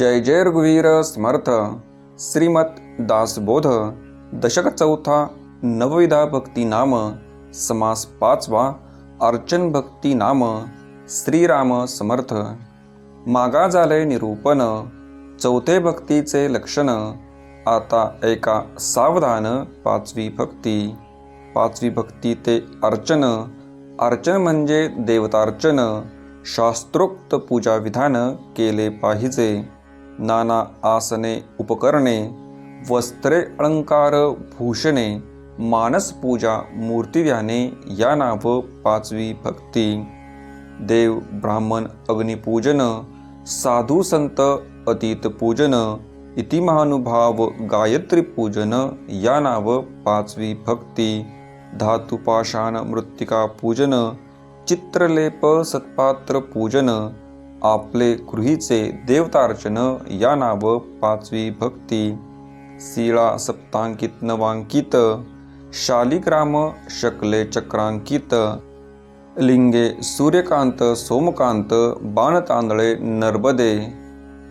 जय जय रघुवीर समर्थ। श्रीमत दासबोध दशक चौथा नवविधा भक्ती नाम समास पाचवा अर्चन भक्ती नाम श्रीराम समर्थ। मागा झाले निरूपण चौथे भक्तीचे लक्षण आता एका सावधान पाचवी भक्ती। पाचवी भक्ती ते अर्चन अर्चन म्हणजे देवतार्चन शास्त्रोक्त पूजा विधान केले पाहिजे। नाना आसने उपकरणे वस्त्रे अलंकार भूषणे मानसपूजा मूर्तिध्याने या नाव पाचवी भक्ती. देव ब्राह्मण अग्निपूजन साधू संत अतीत पूजन इति महानुभाव गायत्री पूजन या नाव पाचवी भक्ती. धातुपाषाण मृत्तिका पूजन चित्रलेप सत्पात्र पूजन आपले गृहीचे देवतार्चन या नाव पाचवी भक्ती. शिळा सप्तांकित नवांकित शालिग्राम शकले चक्रांकित लिंगे सूर्यकांत सोमकांत बाणतांदळे नर्बदे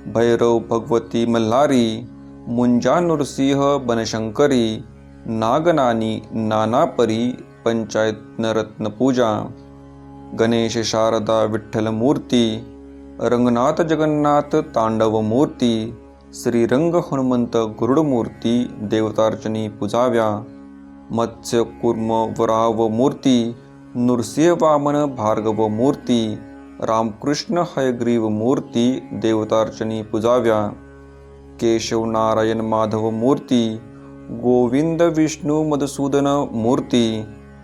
भैरव भगवती मल्हारी मुंजा नृसिंह बनशंकरी नागनानी नानापरी पंचायत नरत्न पूजा गणेश शारदा विठ्ठल मूर्ती रंगनाथ जगन्नाथ तांडव मूर्ती श्रीरंग हनुमंत गरुडमूर्ती देवतार्चनी पूजाव्या मत्स्य कुर्म वराव मूर्ती नृसिंह वामन भार्गव मूर्ती रामकृष्ण हयग्रीव मूर्ती देवतार्चनी पूजाव्या केशव नारायण माधव मूर्ती गोविंद विष्णू मधुसूदन मूर्ती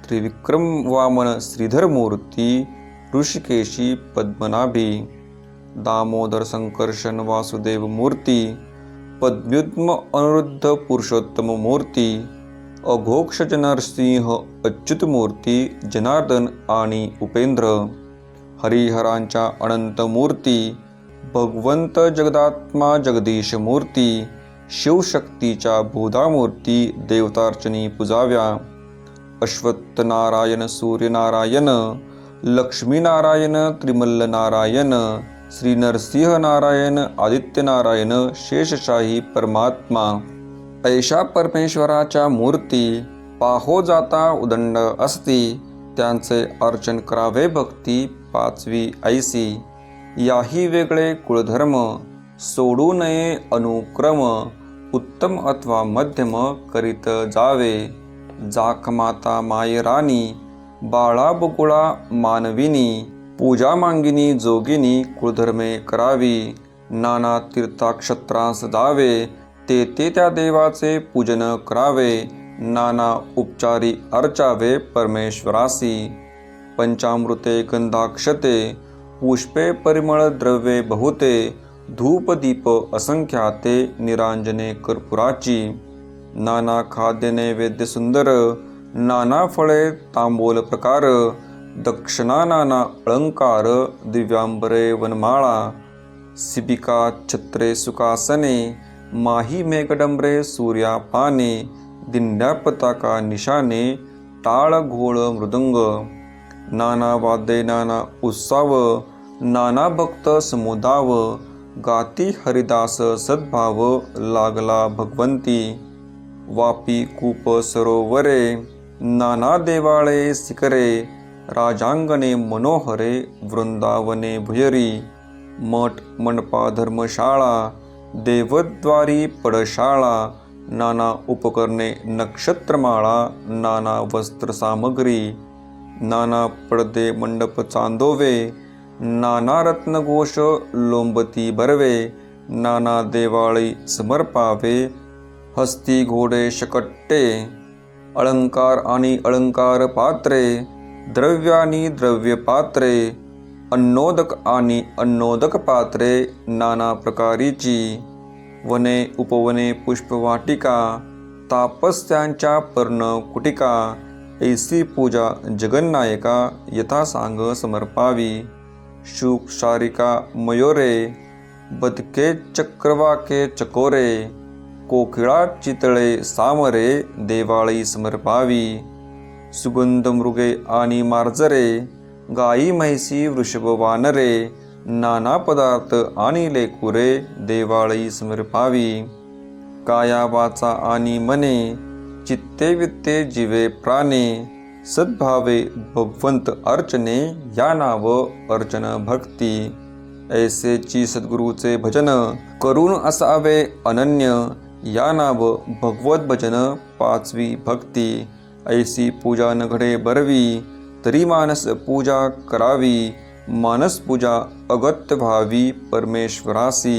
त्रिविक्रम वामन श्रीधर मूर्ती ऋषिकेशी पद्मनाभी दामोदर संकर्षण वासुदेव मूर्ती पद्म्युद्म अनिरुद्ध पुरुषोत्तम मूर्ती अघोक्ष नरसिंह अच्युत मूर्ती जनार्दन आणि उपेंद्र हरिहरांच्या अनंत मूर्ती भगवंत जगदात्मा जगदीश मूर्ती शिवशक्तीच्या बोधामूर्ती देवतार्चनी पूजाव्या अश्वत्थनारायण सूर्यनारायण लक्ष्मीनारायण त्रिमल्लनारायण श्री नरसिंह नारायण आदित्य नारायण शेषशाही परमात्मा ऐशा परमेश्वराच्या मूर्ती पाहो जाता उदंड असती त्यांचे अर्चन करावे भक्ती पाचवी ऐसी. याही वेगळे कुळधर्म सोडू नये अनुक्रम उत्तम अथवा मध्यम करीत जावे. जाखमाता मायराणी बाळा बुकुळा मानविनी पूजा मांगिनी जोगिनी कुळधर्मे करावी नाना तीर्थाक्षत्रांस जावे ते ते त्या देवाचे पूजन करावे नाना उपचारी अर्चावे परमेश्वरासी. पंचामृते गंधाक्षते पुष्पे परिमळ द्रव्ये बहुते धूप दीप असंख्याते निरांजने कर्पुराची. नाना खाद्य नैवेद्य सुंदर नाना फळे तांबोल प्रकार दक्षिणानाना अलंकार दिव्यांबरे वनमाळा सिबिका छत्रे सुखासने माही मेघडंबरे सूर्या पाने दिंड्या पताका निशाने टाळ घोळ मृदंग नाना वाद्ये नाना उत्साव नाना भक्त समुदाव गाती हरिदास सद्भाव लागला भगवंती वापी कूप सरोवरे नाना देवाळे शिखरे राजांगणे मनोहरे वृंदावने भुयरी मठ मंडपा धर्मशाळा देवद्वारी पडशाळा नाना उपकरणे नक्षत्रमाळा नाना वस्त्रसामग्री नाना पडदे मंडप चांदोवे नाना रत्नघोष लोंबती भरवे नाना देवाळी समर्पावे हस्ती घोडे शकट्टे अलंकार आणि अलंकार पात्रे द्रव्यानी द्रव्य पात्रे अन्नोदक आणि अन्नोदक पात्रे नाना प्रकारीची वने उपवने पुष्पवाटिका तापस्यांच्या पर्णकुटिका ऐसी पूजा जगन्नायका यथासांग समर्पावी शुक शारिका मयोरे बदके चक्रवाके चकोरे कोकिळा चितळे सामरे देवाळी समर्पावी सुगंध मृगे आणि मार्जरे गाई म्हैसी वृषभ वानरे नाना पदार्थ आणि लेकुरे देवाळी समर्पावी काया वाचा आणि मने चित्ते वित्ते जीवे प्राणे सद्भावे भगवंत अर्चने या नाव अर्चन भक्ती. ऐसेची सद्गुरूचे भजन करून असावे अनन्य या नाव भगवत भजन पाचवी भक्ती. ऐसी पूजा न घडे बरवी तरी मानस पूजा करावी मानस पूजा अगत्य व्हावी परमेश्वरासी।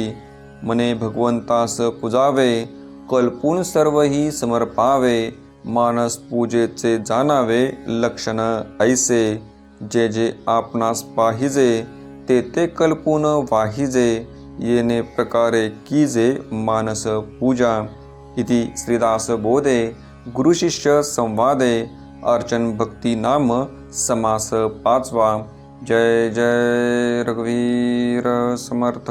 मने भगवंतास पुजावे कल्पून सर्वही समर्पावे मानस पूजेचे जाणावे लक्षण ऐसे। जे जे आपणास पाहिजे ते ते कल्पून वाहिजे येणे प्रकारे कीजे मानस पूजा। इति श्रीदास गुरुशिष्य संवादे अर्चन भक्ती नाम समास पाचवा। जय जय रघुवीर समर्थ।